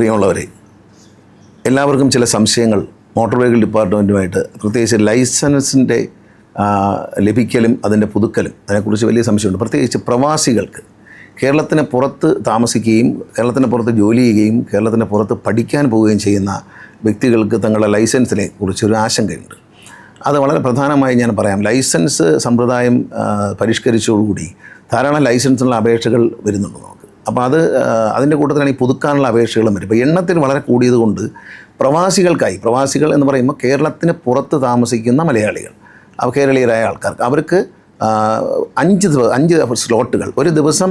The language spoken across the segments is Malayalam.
പ്രിയമുള്ളവരെ എല്ലാവർക്കും ചില സംശയങ്ങൾ മോട്ടോർ വെഹിക്കിൾ ഡിപ്പാർട്ട്മെന്റുമായിട്ട് പ്രത്യേകിച്ച് ലൈസൻസിന്റെ ലഭിക്കലും അതിന്റെ പുതുക്കലും അതിനെക്കുറിച്ച് വലിയ സംശയമുണ്ട്. പ്രത്യേകിച്ച് പ്രവാസികൾക്ക് കേരളത്തിന് പുറത്ത് താമസിക്കുകയും കേരളത്തിന് പുറത്ത് ജോലി ചെയ്യുകയും കേരളത്തിന് പുറത്ത് പഠിക്കാൻ പോവുകയും ചെയ്യുന്ന വ്യക്തികൾക്ക് തങ്ങളുടെ ലൈസൻസിനെ കുറിച്ചൊരു ആശങ്കയുണ്ട്. അത് വളരെ പ്രധാനമായി ഞാൻ പറയാം. ലൈസൻസ് സമ്പ്രദായം പരിഷ്കരിച്ചോടുകൂടി ധാരാളം ലൈസൻസിനുള്ള അപേക്ഷകൾ വരുന്നുണ്ട്. അപ്പോൾ അത് അതിന്റെ കൂട്ടത്തിലാണ് ഈ പുതുക്കാനുള്ള അപേക്ഷകളും വരും. ഇപ്പോൾ എണ്ണത്തിൽ വളരെ കൂടിയതുകൊണ്ട് പ്രവാസികൾക്കായി പ്രവാസികൾ എന്ന് പറയുമ്പോൾ കേരളത്തിന് പുറത്ത് താമസിക്കുന്ന മലയാളികൾ കേരളീയരായ ആൾക്കാർക്ക് അവർക്ക് അഞ്ച് അഞ്ച് സ്ലോട്ടുകൾ ഒരു ദിവസം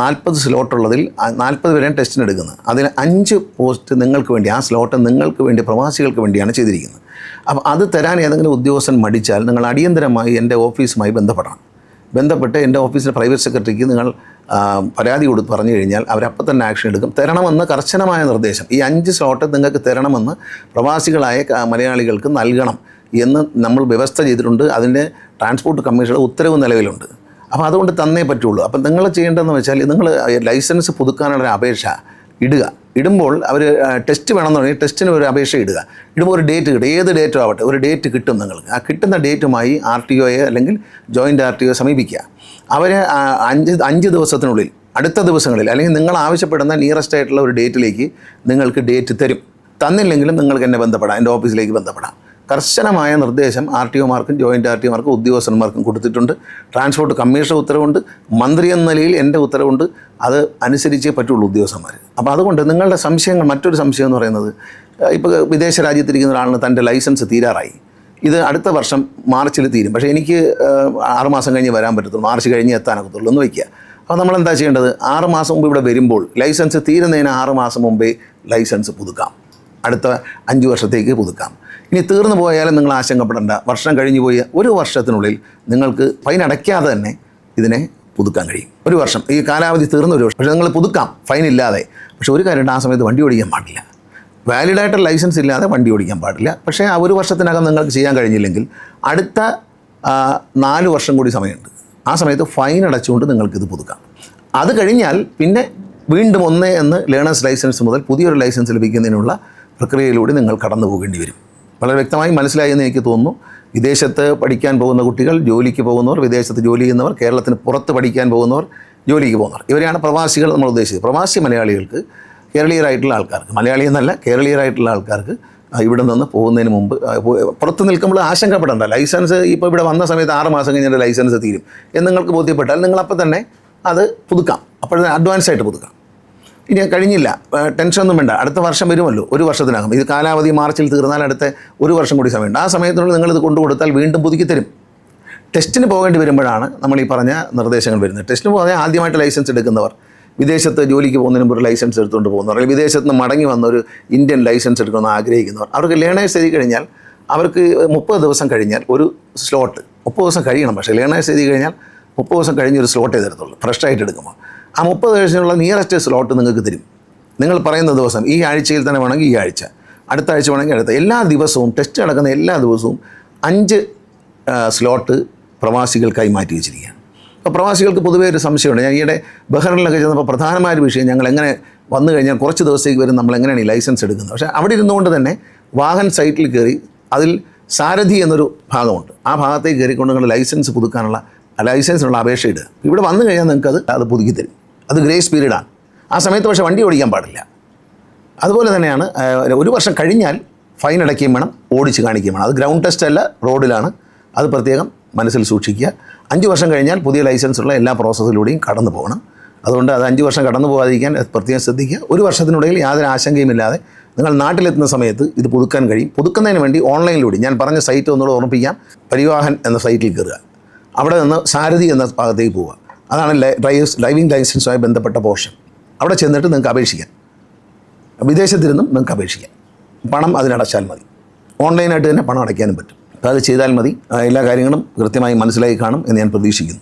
നാൽപ്പത് സ്ലോട്ടുള്ളതിൽ നാൽപ്പത് പേരെയാണ് ടെസ്റ്റിന് എടുക്കുന്നത് അതിൽ അഞ്ച് പോസ്റ്റ് നിങ്ങൾക്ക് വേണ്ടി ആ സ്ലോട്ട് നിങ്ങൾക്ക് വേണ്ടി പ്രവാസികൾക്ക് വേണ്ടിയാണ് ചെയ്തിരിക്കുന്നത്. അപ്പോൾ അത് തരാൻ ഏതെങ്കിലും ഉദ്യോഗസ്ഥൻ മടിച്ചാൽ നിങ്ങൾ അടിയന്തരമായി എന്റെ ഓഫീസുമായി ബന്ധപ്പെടണം. ബന്ധപ്പെട്ട് എന്റെ ഓഫീസിലെ പ്രൈവറ്റ് സെക്രട്ടറിക്ക് നിങ്ങൾ പരാതി കൊടുത്ത് പറഞ്ഞു കഴിഞ്ഞാൽ അവരപ്പം തന്നെ ആക്ഷൻ എടുക്കും. തരണമെന്ന് കർശനമായ നിർദ്ദേശം. ഈ അഞ്ച് സ്ലോട്ട് നിങ്ങൾക്ക് തരണമെന്ന് പ്രവാസികളായ മലയാളികൾക്ക് നൽകണം എന്ന് നമ്മൾ വ്യവസ്ഥ ചെയ്തിട്ടുണ്ട്. അതിന്റെ ട്രാൻസ്പോർട്ട് കമ്മീഷണർ ഉത്തരവ് നിലവിലുണ്ട്. അപ്പോൾ അതുകൊണ്ട് തന്നേ പറ്റുള്ളൂ. അപ്പം നിങ്ങൾ ചെയ്യേണ്ടതെന്ന് വെച്ചാൽ നിങ്ങൾ ലൈസൻസ് പുതുക്കാനുള്ള അപേക്ഷ ഇടുക. ഇടുമ്പോൾ അവർ ടെസ്റ്റ് വേണമെന്ന് പറഞ്ഞാൽ ടെസ്റ്റിന് ഒരു അപേക്ഷ ഇടുക. ഇടുമ്പോൾ ഒരു ഡേറ്റ് കിട്ടും. ഏത് ഡേറ്റോ ആവട്ടെ ഒരു ഡേറ്റ് കിട്ടും നിങ്ങൾക്ക്. ആ കിട്ടുന്ന ഡേറ്റുമായി ആർ ടി ഒയെ അല്ലെങ്കിൽ ജോയിന്റ് ആർ ടി ഒയെ സമീപിക്കുക. അവർ അഞ്ച് അഞ്ച് ദിവസത്തിനുള്ളിൽ അടുത്ത ദിവസങ്ങളിൽ അല്ലെങ്കിൽ നിങ്ങൾ ആവശ്യപ്പെടുന്ന നിയറസ്റ്റ് ആയിട്ടുള്ള ഒരു ഡേറ്റിലേക്ക് നിങ്ങൾക്ക് ഡേറ്റ് തരും. തന്നില്ലെങ്കിലും നിങ്ങൾക്ക് എന്നെ ബന്ധപ്പെടാം എന്റെ ഓഫീസിലേക്ക് ബന്ധപ്പെടാം. കർശനമായ നിർദ്ദേശം ആർ ടി ഒമാർക്കും ജോയിന്റ് ആർ ടി ഒമാർക്കും ഉദ്യോഗസ്ഥന്മാർക്കും കൊടുത്തിട്ടുണ്ട്. ട്രാൻസ്പോർട്ട് കമ്മീഷണർ ഉത്തരവുണ്ട്. മന്ത്രി എന്ന നിലയിൽ എന്റെ ഉത്തരവുണ്ട്. അത് അനുസരിച്ചേ പറ്റുള്ളൂ ഉദ്യോഗസ്ഥന്മാർ അപ്പോൾ അതുകൊണ്ട് നിങ്ങളുടെ സംശയങ്ങൾ മറ്റൊരു സംശയം എന്ന് പറയുന്നത് ഇപ്പോൾ വിദേശ രാജ്യത്തിരിക്കുന്ന ഒരാളിന് തന്റെ ലൈസൻസ് തീരാറായി. ഇത് അടുത്ത വർഷം മാർച്ചിൽ തീരും. പക്ഷേ എനിക്ക് ആറുമാസം മാസം കഴിഞ്ഞ് വരാൻ പറ്റത്തുള്ളൂ. മാർച്ച് കഴിഞ്ഞ് എത്താനൊക്കത്തുള്ളൂ എന്ന് വയ്ക്കുക. അപ്പോൾ നമ്മൾ എന്താ ചെയ്യേണ്ടത്? ആറ് മാസം മുമ്പ് ഇവിടെ വരുമ്പോൾ ലൈസൻസ് തീരുന്നതിന് ആറ് മാസം മുമ്പേ ലൈസൻസ് പുതുക്കാം. അടുത്ത അഞ്ച് വർഷത്തേക്ക് പുതുക്കാം. ഇനി തീർന്നു പോയാലും നിങ്ങൾ ആശങ്കപ്പെടേണ്ട. വർഷം കഴിഞ്ഞു പോയ ഒരു വർഷത്തിനുള്ളിൽ നിങ്ങൾക്ക് ഫൈൻ അടയ്ക്കാതെ തന്നെ ഇതിനെ പുതുക്കാൻ കഴിയും. ഒരു വർഷം ഈ കാലാവധി തീർന്ന ഒരു വർഷം. പക്ഷേ നിങ്ങൾ പുതുക്കാം ഫൈൻ ഇല്ലാതെ. പക്ഷേ ഒരു കാര്യമുണ്ട് ആ സമയത്ത് വണ്ടി ഓടിക്കാൻ പാടില്ല. വാലിഡായിട്ട് ലൈസൻസ് ഇല്ലാതെ വണ്ടി ഓടിക്കാൻ പാടില്ല. പക്ഷേ ആ ഒരു വർഷത്തിനകം നിങ്ങൾക്ക് ചെയ്യാൻ കഴിഞ്ഞില്ലെങ്കിൽ അടുത്ത നാല് വർഷം കൂടി സമയമുണ്ട്. ആ സമയത്ത് ഫൈൻ അടച്ചുകൊണ്ട് നിങ്ങൾക്കിത് പുതുക്കാം. അത് കഴിഞ്ഞാൽ പിന്നെ വീണ്ടും ഒന്ന് എന്ന് ലേണേഴ്സ് ലൈസൻസ് മുതൽ പുതിയൊരു ലൈസൻസ് ലഭിക്കുന്നതിനുള്ള പ്രക്രിയയിലൂടെ നിങ്ങൾ കടന്നു പോകേണ്ടി വരും. വളരെ വ്യക്തമായി മനസ്സിലായി എന്ന് എനിക്ക് തോന്നുന്നു. വിദേശത്ത് പഠിക്കാൻ പോകുന്ന കുട്ടികൾ ജോലിക്ക് പോകുന്നവർ വിദേശത്ത് ജോലി ചെയ്യുന്നവർ കേരളത്തിന് പുറത്ത് പഠിക്കാൻ പോകുന്നവർ ജോലിക്ക് പോകുന്നവർ. ഇവരെയാണ് പ്രവാസികൾ നമ്മൾ ഉദ്ദേശിച്ചത്. പ്രവാസി മലയാളികൾക്ക് കേരളീയരായിട്ടുള്ള ആൾക്കാർക്ക് മലയാളി എന്നല്ല കേരളീയരായിട്ടുള്ള ആൾക്കാർക്ക് ഇവിടെ നിന്ന് പോകുന്നതിന് മുമ്പ് പുറത്ത് നിൽക്കുമ്പോൾ ആശങ്കപ്പെടേണ്ട. ലൈസൻസ് ഇപ്പോൾ ഇവിടെ വന്ന സമയത്ത് ആറ് മാസം കഴിഞ്ഞാൽ ലൈസൻസ് തീരും എന്ന് നിങ്ങൾക്ക് ബോധ്യപ്പെട്ടാൽ നിങ്ങളപ്പോൾ തന്നെ അത് പുതുക്കാം. അപ്പോഴത്തെ അഡ്വാൻസ് ആയിട്ട് പുതുക്കാം. ഇനി കഴിഞ്ഞില്ല. ടെൻഷനൊന്നും വേണ്ട. അടുത്ത വർഷം വരുമല്ലോ. ഒരു വർഷത്തിനകം. ഇത് കാലാവധി മാർച്ചിൽ തീർന്നാൽ അടുത്ത ഒരു വർഷം കൂടി സമയമുണ്ട്. ആ സമയത്തിനുള്ളിൽ നിങ്ങളിത് കൊണ്ടു കൊടുത്താൽ വീണ്ടും പുതുക്കി തരും. ടെസ്റ്റിന് പോകേണ്ടി വരുമ്പോഴാണ് നമ്മൾ ഈ പറഞ്ഞ നിർദ്ദേശങ്ങൾ വരുന്നത്. ടെസ്റ്റിന് പോകാൻ ആദ്യമായിട്ട് ലൈസൻസ് എടുക്കുന്നവർ വിദേശത്ത് ജോലിക്ക് പോകുന്നതിന് മുമ്പ് ഒരു ലൈസൻസ് എടുത്തുകൊണ്ട് പോകുന്നവർ അല്ലെങ്കിൽ വിദേശത്ത് നിന്ന് മടങ്ങി വന്ന ഒരു ഇന്ത്യൻ ലൈസൻസ് എടുക്കണമെന്ന് ആഗ്രഹിക്കുന്നവർ അവർക്ക് ലേണേഴ്സ് എഴുതി കഴിഞ്ഞാൽ അവർക്ക് മുപ്പത് ദിവസം കഴിഞ്ഞാൽ ഒരു സ്ലോട്ട് മുപ്പത് ദിവസം കഴിയണം. പക്ഷേ ലേണേഴ്സ് എഴുതി കഴിഞ്ഞാൽ മുപ്പത് ദിവസം കഴിഞ്ഞ് ഒരു സ്ലോട്ടേ തരത്തുള്ളൂ. ഫ്രഷ് ആയിട്ട് എടുക്കുമ്പോൾ. ആ മുപ്പത് ദിവസത്തിനുള്ള നിയറസ്റ്റ് സ്ലോട്ട് നിങ്ങൾക്ക് തരും. നിങ്ങൾ പറയുന്ന ദിവസം ഈ ആഴ്ചയിൽ തന്നെ വേണമെങ്കിൽ ഈ ആഴ്ച അടുത്ത ആഴ്ച വേണമെങ്കിൽ അടുത്ത. എല്ലാ ദിവസവും ടെസ്റ്റ് നടക്കുന്ന എല്ലാ ദിവസവും അഞ്ച് സ്ലോട്ട് പ്രവാസികൾക്കായി മാറ്റി വെച്ചിരിക്കുകയാണ്. അപ്പോൾ പ്രവാസികൾക്ക് പൊതുവേ ഒരു സംശയമുണ്ട്. ഞാൻ ഈയിടെ ബഹ്റിനിലൊക്കെ ചെന്നപ്പോൾ പ്രധാനമായ ഒരു വിഷയം ഞങ്ങൾ എങ്ങനെ വന്നു കഴിഞ്ഞാൽ കുറച്ച് ദിവസത്തേക്ക് വരും നമ്മൾ എങ്ങനെയാണ് ഈ ലൈസൻസ് എടുക്കുന്നത്. പക്ഷേ അവിടെ ഇരുന്നുകൊണ്ട് തന്നെ വാഹൻ സൈറ്റിൽ കയറി അതിൽ സാരഥി എന്നൊരു ഭാഗമുണ്ട്. ആ ഭാഗത്തേക്ക് കയറിക്കൊണ്ട് നിങ്ങൾ ലൈസൻസ് പുതുക്കാനുള്ള ലൈസൻസിനുള്ള അപേക്ഷ ഇടുക. ഇവിടെ വന്നു കഴിഞ്ഞാൽ നിങ്ങൾക്ക് അത് അത് പുതുക്കി തരും. അത് ഗ്രേസ് പീരീഡാണ്. ആ സമയത്ത് പക്ഷേ വണ്ടി ഓടിക്കാൻ പാടില്ല. അതുപോലെ തന്നെയാണ് ഒരു വർഷം കഴിഞ്ഞാൽ ഫൈൻ അടയ്ക്കുകയും വേണം ഓടിച്ച് കാണിക്കുകയും വേണം. അത് ഗ്രൗണ്ട് ടെസ്റ്റ് അല്ല റോഡിലാണ്. അത് പ്രത്യേകം മനസ്സിൽ സൂക്ഷിക്കുക. അഞ്ച് വർഷം കഴിഞ്ഞാൽ പുതിയ ലൈസൻസുള്ള എല്ലാ പ്രോസസ്സിലൂടെയും കടന്നു പോകണം. അതുകൊണ്ട് അത് അഞ്ച് വർഷം കടന്നു പോകാതിരിക്കാൻ പ്രത്യേകം ശ്രദ്ധിക്കുക. ഒരു വർഷത്തിനുള്ളിൽ യാതൊരു ആശങ്കയുമില്ലാതെ നിങ്ങൾ നാട്ടിലെത്തുന്ന സമയത്ത് ഇത് പുതുക്കാൻ കഴിയും. പുതുക്കുന്നതിന് വേണ്ടി ഓൺലൈനിലൂടെ ഞാൻ പറഞ്ഞ സൈറ്റ് ഒന്നുകൂടെ ഓർമ്മിപ്പിക്കാം. പരിവാഹൻ എന്ന സൈറ്റിൽ കയറുക. അവിടെ നിന്ന് സാരഥി എന്ന ഭാഗത്തേക്ക് പോവുക. അതാണ് ഡ്രൈവേഴ്സ് ഡ്രൈവിംഗ് ലൈസൻസുമായി ബന്ധപ്പെട്ട പോർഷൻ അവിടെ ചെന്നിട്ട് നിങ്ങൾക്ക് അപേക്ഷിക്കാം. വിദേശത്തിരുന്നും നിങ്ങൾക്ക് അപേക്ഷിക്കാം. പണം അതിനടച്ചാൽ മതി. ഓൺലൈനായിട്ട് തന്നെ പണം അടയ്ക്കാനും പറ്റും. അപ്പോൾ അത് ചെയ്താൽ മതി. എല്ലാ കാര്യങ്ങളും കൃത്യമായി മനസ്സിലായി കാണും എന്ന് ഞാൻ പ്രതീക്ഷിക്കുന്നു.